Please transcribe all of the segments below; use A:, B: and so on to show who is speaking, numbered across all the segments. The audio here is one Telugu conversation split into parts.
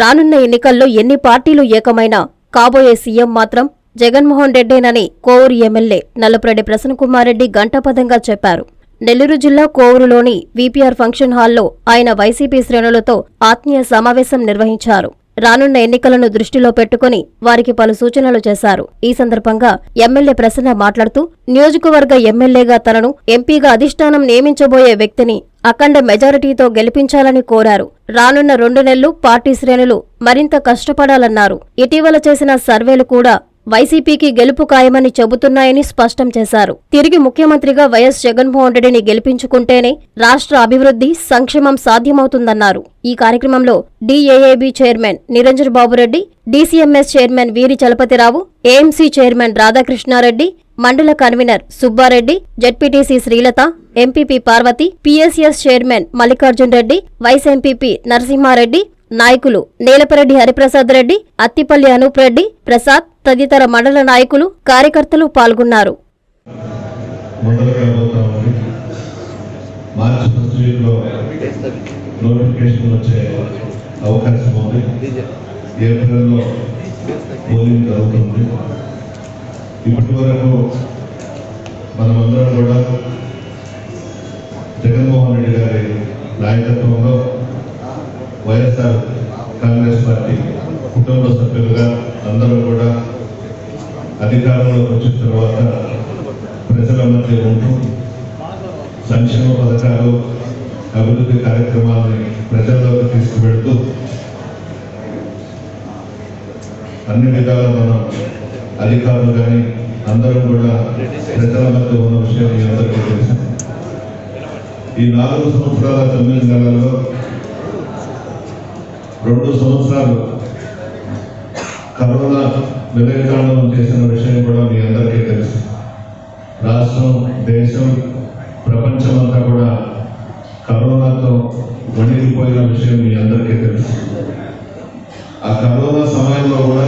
A: రానున్న ఎన్నికల్లో ఎన్ని పార్టీలు ఏకమైనా? కాబోయే సీఎం మాత్రం జగన్మోహన్ రెడ్డేనని కోవూరు ఎమ్మెల్యే నల్లపురెడ్డి ప్రసన్నకుమారెడ్డి గంటపదంగా చెప్పారు. నెల్లూరు జిల్లా కోవూరులోని వీపీఆర్ ఫంక్షన్ హాల్లో ఆయన వైసీపీ శ్రేణులతో ఆత్మీయ సమావేశం నిర్వహించారు. రానున్న ఎన్నికలను దృష్టిలో పెట్టుకుని వారికి పలు సూచనలు చేశారు. ఈ సందర్భంగా ఎమ్మెల్యే ప్రసన్న మాట్లాడుతూ నియోజకవర్గ ఎమ్మెల్యేగా తనను ఎంపీగా అధిష్టానం నియమించబోయే వ్యక్తిని అఖండ మెజారిటీతో గెలిపించాలని కోరారు. రానున్న రెండు నెలలు పార్టీ శ్రేణులు మరింత కష్టపడాలన్నారు. ఇటీవల చేసిన సర్వేలు కూడా వైసీపీకి గెలుపు ఖాయమని చెబుతున్నాయని స్పష్టం చేశారు. తిరిగి ముఖ్యమంత్రిగా వైఎస్ జగన్మోహన్ రెడ్డిని గెలిపించుకుంటేనే రాష్ట్ర అభివృద్ధి సంక్షేమం సాధ్యమవుతుందన్నారు. ఈ కార్యక్రమంలో DAAB chairman Niranjan Babu Reddy DCMS chairman Veeri Chalapathi Rao AMC chairman Radhakrishna Reddy మండల convener Subba Reddy ZPTC Srilatha MPP Parvathi PSS chairman Mallikarjun Reddy vice MPP Narasimha Reddy నాయకులు నీలపరెడ్డి హరిప్రసాద్ రెడ్డి అత్తిపల్లి అనూప్ రెడ్డి ప్రసాద్ తదితర మండల నాయకులు కార్యకర్తలు పాల్గొన్నారు.
B: అవకాశం ఉంది. ఏప్రిల్లో పోలింగ్ జరుగుతుంది. ఇప్పటి వరకు మనమందరం కూడా జగన్మోహన్ రెడ్డి గారి నాయకత్వంలో వైఎస్ఆర్ కాంగ్రెస్ పార్టీ కుటుంబ సభ్యులుగా అందరూ కూడా అధికారంలోకి వచ్చిన తర్వాత ప్రజల మధ్య ఉంటూ సంక్షేమ పథకాలు అభివృద్ధి కార్యక్రమాలని ప్రజల్లోకి తీసుకువెడుతూ అన్ని విధాలు మనం అధికారులు కానీ అందరూ కూడా ప్రజల మధ్య ఉన్న విషయం మీ అందరికీ తెలుసు. ఈ నాలుగు సంవత్సరాల తొమ్మిది నెలల్లో రెండు సంవత్సరాలు కరోనా వివేకానందం చేసిన విషయం కూడా మీ అందరికీ తెలుసు. రాష్ట్రం దేశం ప్రపంచం అంతా కూడా కరోనాతో వణిగిపోయిన విషయం మీ అందరికీ తెలుసు. ఆ కరోనా సమయంలో కూడా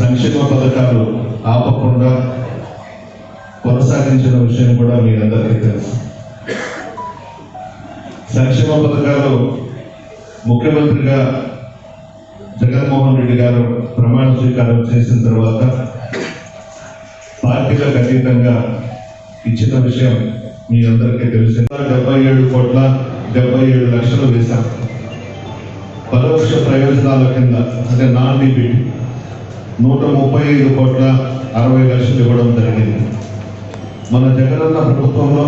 B: సంక్షేమ పథకాలు ఆపకుండా కొనసాగించిన విషయం కూడా మీ అందరికీ తెలుసు. సంక్షేమ పథకాలు ముఖ్యమంత్రిగా జగన్మోహన్ రెడ్డి గారు ప్రమాణ స్వీకారం చేసిన తర్వాత పార్టీలకు అతీతంగా ఇచ్చిన విషయం మీ అందరికీ తెలిసింది. డెబ్బై ఏడు కోట్ల డెబ్బై ఏడు లక్షలు వేశాం. పరోక్ష ప్రయోజనాల కింద అంటే నాన్ డిబిటీ నూట ముప్పై ఐదు కోట్ల అరవై లక్షలు ఇవ్వడం జరిగింది. మన జగనన్న ప్రభుత్వంలో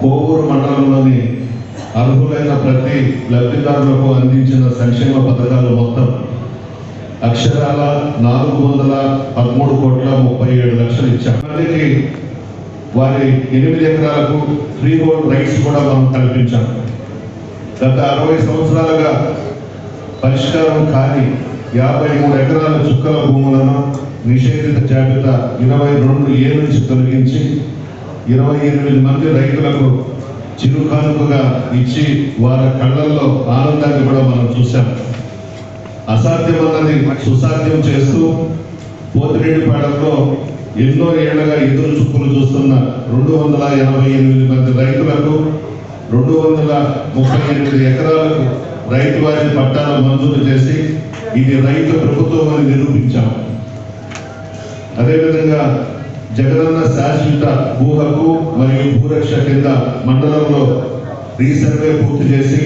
B: కోవూరు మండలంలోని అర్హులైన ప్రతి లబ్ధిదారులకు అందించిన సంక్షేమ పథకాలు మొత్తం అక్షరాల నాలుగు వందల పదమూడు కోట్ల ముప్పై ఏడు లక్షలు ఇచ్చాం. వారి ఎనిమిది ఎకరాలకు ఫ్రీ హోల్డ్ రైట్స్ కూడా మనం కల్పించాం. గత అరవై సంవత్సరాలుగా పరిష్కారం కానీ యాభై మూడు ఎకరాల చుక్కల భూములను నిషేధిత జాబితా ఇరవై రెండు ఏ నుంచి తొలగించి ఇరవై ఎనిమిది మంది రైతులకు చిరుకానుకగా ఇచ్చి వారి కళ్ళల్లో ఆనందాన్ని కూడా మనం చూసాం అసాధ్యమన్నది సుసాధ్యం చేస్తూ పోతిరెడ్డిపాడంలో ఎన్నో ఏళ్ళగా ఎదురు చుక్కలు చూస్తున్న రెండు వందల ఎనభై ఎనిమిది మంది రైతులకు రెండు వందల ముప్పై ఎనిమిది ఎకరాలకు రైతు వారి పట్టాలు మంజూరు చేసి ఇది రైతు ప్రభుత్వం అని నిరూపించాం. అదేవిధంగా జగనన్న శాశ్వత భూ హక్కు మరియు భూరక్ష కింద మండలంలో రీసర్వే పూర్తి చేసి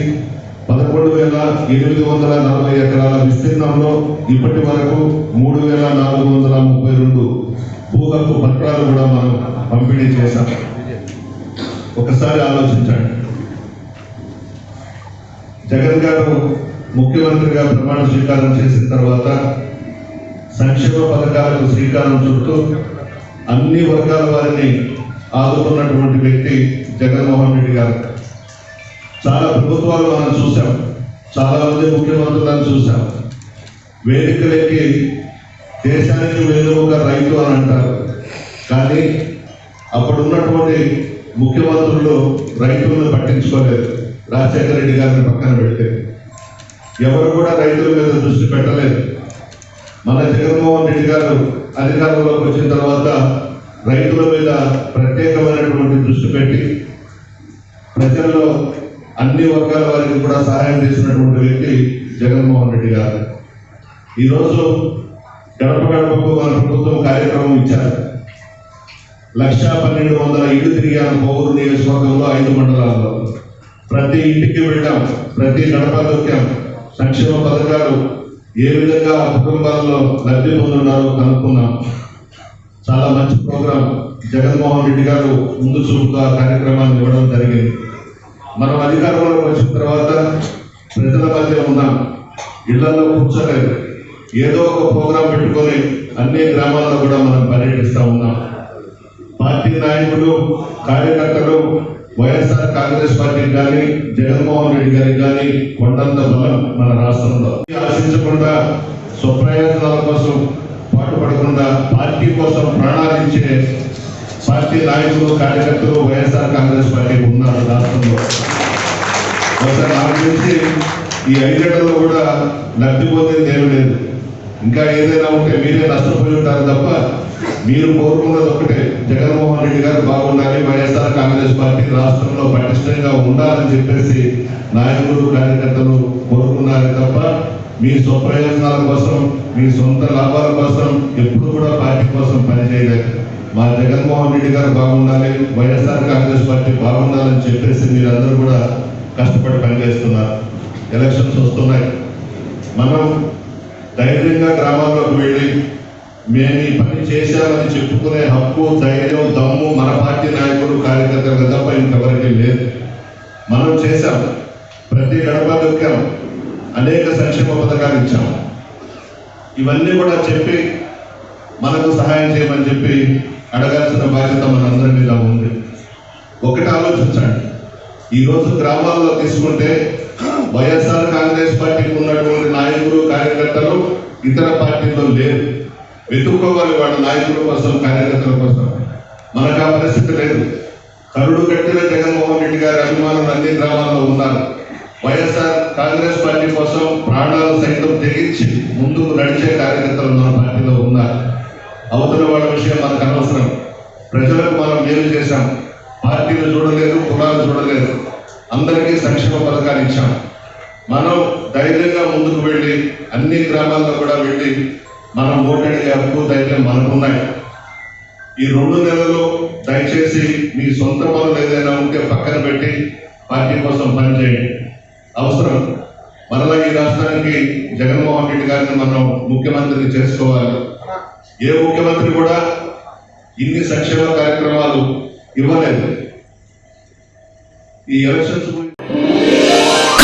B: పదకొండు వేల ఎనిమిది వందల నలభై ఎకరాల విస్తీర్ణంలో ఇప్పటి వరకు మూడు వేల నాలుగు వందల ముప్పై రెండు భూ హక్కు పత్రాలు కూడా మనం పంపిణీ చేశాం. ఒకసారి ఆలోచించండి. జగన్ గారు ముఖ్యమంత్రిగా ప్రమాణ స్వీకారం చేసిన తర్వాత సంక్షేమ పథకాలకు శ్రీకారం చుట్టూ అన్ని వర్గాల వారిని ఆదుకున్నటువంటి వ్యక్తి జగన్మోహన్ రెడ్డి గారు. చాలా ప్రభుత్వాలు మనం చూసాం చాలా మంది ముఖ్యమంత్రులను చూసాం వేదికలకి దేశానికి వెన్నుముక రైతు అని అంటారు. కానీ అప్పుడు ఉన్నటువంటి ముఖ్యమంత్రులు రైతులను పట్టించుకోలేదు. రాజశేఖర రెడ్డి గారిని పక్కన పెడితే. ఎవరు కూడా రైతుల మీద దృష్టి పెట్టలేదు. మన జగన్మోహన్ రెడ్డి గారు అధికారంలోకి వచ్చిన తర్వాత రైతుల మీద ప్రత్యేకమైనటువంటి దృష్టి పెట్టి ప్రజల్లో అన్ని వర్గాల వారికి కూడా సహాయం చేసినటువంటి వ్యక్తి జగన్మోహన్ రెడ్డి గారు. ఈరోజు గడప గడపకు మన ప్రభుత్వం కార్యక్రమం ఇచ్చారు. లక్ష పన్నెండు వందల ఇల్లు తిరిగాను కోవూరు నియోజకవర్గంలో ఐదు మండలాల్లో. ప్రతి ఇంటికి వెళ్ళాం ప్రతి గడప దొక్కాం. సంక్షేమ పథకాలు ఏ విధంగా ఆ కుటుంబాల్లో లబ్ధి పొందున్నారో కనుక్కున్నాం. చాలా మంచి ప్రోగ్రాం జగన్మోహన్ రెడ్డి గారు ముందు చూపుగా కార్యక్రమాన్ని ఇవ్వడం జరిగింది. మనం అధికారంలోకి వచ్చిన తర్వాత ప్రజల మధ్య ఉన్నాం ఇళ్ళలో కూర్చోలేదు. ఏదో ఒక ప్రోగ్రాం పెట్టుకొని అన్ని గ్రామాల్లో కూడా మనం పర్యటిస్తూ ఉన్నాం. పార్టీ నాయకులు కార్యకర్తలు వైఎస్ఆర్ కాంగ్రెస్ పార్టీకి కానీ జగన్మోహన్ రెడ్డి గారికి కానీ కొండంత బలం మన రాష్ట్రంలో. ఆశించకుండా స్వప్రయోజనాల కోసం పాటుపడకుండా పార్టీ కోసం ప్రాణాలించే పార్టీ నాయకులు కార్యకర్తలు వైఎస్ఆర్ కాంగ్రెస్ పార్టీ ఉన్నారు రాష్ట్రంలో. ఒకసారి నాకు తెలిసి ఈ ఐదేళ్ళలో కూడా లబ్ధి పొందింది లేదు. ఇంకా ఏదైనా ఉంటే మీరే నష్టపోయి ఉంటారు తప్ప మీరు కోరుకున్నది ఒకటే జగన్మోహన్ రెడ్డి గారు బాగు కాంగ్రెస్ పార్టీ రాష్ట్రంలో పటిష్టంగా ఉండాలని చెప్పేసి నాయకులు కార్యకర్తలు కోరుకున్నారు తప్ప మీ స్వప్రయోజనాల కోసం మీ సొంత లాభాల కోసం ఎప్పుడు కూడా పార్టీ కోసం పనిచేయలేదు. మా జగన్మోహన్ రెడ్డి గారు బాగుండాలి వైఎస్ఆర్ కాంగ్రెస్ పార్టీ బాగుండాలని చెప్పేసి మీరందరూ కూడా కష్టపడి పనిచేస్తున్నారు. ఎలక్షన్స్ వస్తున్నాయి. మనం ధైర్యంగా గ్రామాల్లోకి వెళ్ళి మేము ఈ పని చేశామని చెప్పుకునే హక్కు ధైర్యం దమ్ము మన పార్టీ నాయకులు కార్యకర్తలు తప్ప ఇంకెవరికి లేదు. మనం చేశాం. ప్రతి గడప దొక్కాం. అనేక సంక్షేమ పథకాలు ఇచ్చాం. ఇవన్నీ కూడా చెప్పి మనకు సహాయం చేయమని చెప్పి అడగాల్సిన బాధ్యత మనందరి మీద ఉంది. ఒకటి ఆలోచించండి. ఈరోజు గ్రామాల్లో తీసుకుంటే వైఎస్ఆర్ కాంగ్రెస్ పార్టీకి ఉన్నటువంటి నాయకులు కార్యకర్తలు ఇతర పార్టీల్లో లేరు. వెతుక్కోవాలి వాళ్ళ నాయకుల కోసం కార్యకర్తల కోసం. మనకు ఆ పరిస్థితి లేదు. కరుడు కట్టిన జగన్మోహన్ రెడ్డి గారి అభిమానులు అన్ని గ్రామాల్లో ఉన్నారు. వైఎస్ఆర్ కాంగ్రెస్ పార్టీ కోసం ప్రాణాలు సైతం తెగించి ముందుకు నడిచే కార్యకర్తలు మన పార్టీలో ఉన్నారు. అవతల వాళ్ళ విషయం మనకు అనవసరం. ప్రజలకు మనం మేలు చేశాం. పార్టీలు చూడలేదు కులాలు చూడలేదు. అందరికీ సంక్షేమ పథకాలు ఇచ్చాం. మనం ధైర్యంగా ముందుకు వెళ్ళి అన్ని గ్రామాల్లో కూడా వెళ్ళి మనం ఓటడిగే హక్కు ధైర్యం మనకున్నాయి. ఈ రెండు నెలలు దయచేసి మీ సొంత పనులు ఏదైనా ఉంటే పక్కన పెట్టి పార్టీ కోసం పనిచేయండి. అవసరం. మరలా ఈ రాష్ట్రానికి జగన్మోహన్ రెడ్డి గారిని మనం ముఖ్యమంత్రిని చేసుకోవాలి. ఏ ముఖ్యమంత్రి కూడా ఇన్ని సంక్షేమ కార్యక్రమాలు ఇవ్వలేదు. ఈ ఎలక్షన్స్